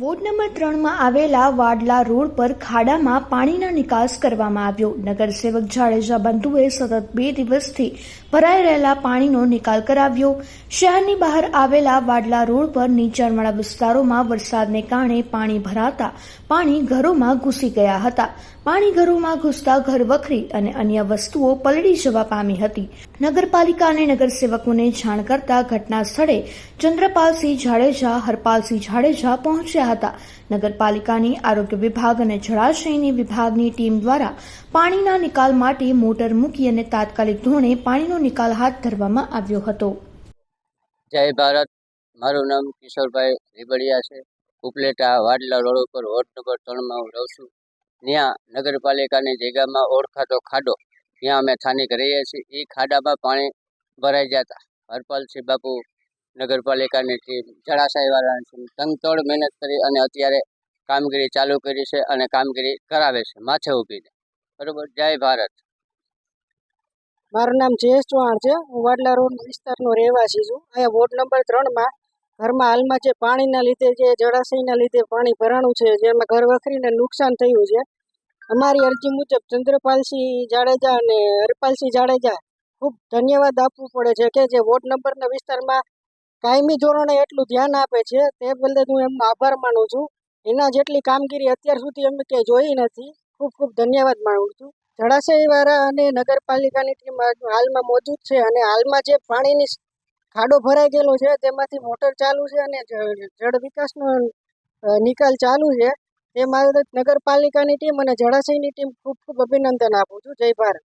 Ward number ત્રણમાં આવેલા Vadla road પર ખાડામાં પાણીનો નિકાસ કરવામાં આવ્યો. નગરસેવક જાડેજા બંધુએ સતત બે દિવસથી ભરાઈ રહેલા પાણીનો નિકાલ કરાવ્યો. શહેરની બહાર આવેલા વાડલા રોડ પર નીચાણવાળા વિસ્તારોમાં વરસાદને કારણે પાણી ભરાતા પાણી ઘરોમાં ઘૂસી ગયા હતા. પાણી ઘરોમાં ઘૂસતા ઘર વખરી અને અન્ય વસ્તુઓ પલળી જવા પામી હતી. નગરપાલિકા અને નગરસેવકોને જાણ કરતા ઘટના સ્થળે ચંદ્રપાલસિંહ જાડેજા, હરપાલસિંહ જાડેજા પહોંચ્યા હતા. નગરપાલિકાની આરોગ્ય વિભાગ અને જળાશયની વિભાગની ટીમ દ્વારા પાણીના નિકાલ માટે મોટર મૂકી અને તાત્કાલિક ધોરણે પાણીનો નિકાલ હાથ ધરવામાં આવ્યો હતો. જય ભારત. મારું નામ કિશોરભાઈ રીબડિયા છે. ઉપલેટા વાડલા રોડ ઉપર વોર્ડ નંબર ત્રણમાં હું રહું છું. ત્યાં નગરપાલિકાની જગ્યામાં ઓળખાતો ખાડો ત્યાં અમે સ્થાનિક રહીએ છીએ. એ ખાડામાં પાણી ભરાઈ જતા. હરપાલસિંહ બાપુ નગરપાલિકાની ટીમ જળાશયવાળાની ટીમ તંગતોડ મહેનત કરી અને અત્યારે કામગીરી ચાલુ કરી છે અને કામગીરી કરાવે છે. માથે ઊભીને બરોબર? જય ભારત. મારું નામ જયેશ ચૌહાણ છે. હું વાડલા રોડ વિસ્તારનો રહેવાસી છું. અહીંયા વોર્ડ નંબર ત્રણમાં ઘરમાં હાલમાં જે પાણીના લીધે જે જળાશયના લીધે પાણી ભરાણું છે જેમાં ઘર વખરીને નુકસાન થયું છે. અમારી અરજી મુજબ ચંદ્રપાલસિંહ જાડેજા અને હરપાલસિંહ જાડેજા ખૂબ ધન્યવાદ આપવું પડે છે કે જે વોર્ડ નંબરના વિસ્તારમાં કાયમી ધોરણે એટલું ધ્યાન આપે છે, તે બદલે હું એમનો આભાર માનું છું. એના જેટલી કામગીરી અત્યાર સુધી અમે ક્યાંય જોઈ નથી. ખૂબ ખૂબ ધન્યવાદ માનું છું. જળાશયવાળા અને નગરપાલિકાની ટીમ હાલમાં મોજૂદ છે અને હાલમાં જે પાણીની ખાડો ભરાઈ ગયેલો છે, તેમાંથી મોટર ચાલુ છે અને જળ વિકાસનો નિકાલ ચાલુ છે. તે મારે નગરપાલિકાની ટીમ અને જળાશયની ટીમ ખૂબ ખૂબ અભિનંદન આપું છું. જય ભારત.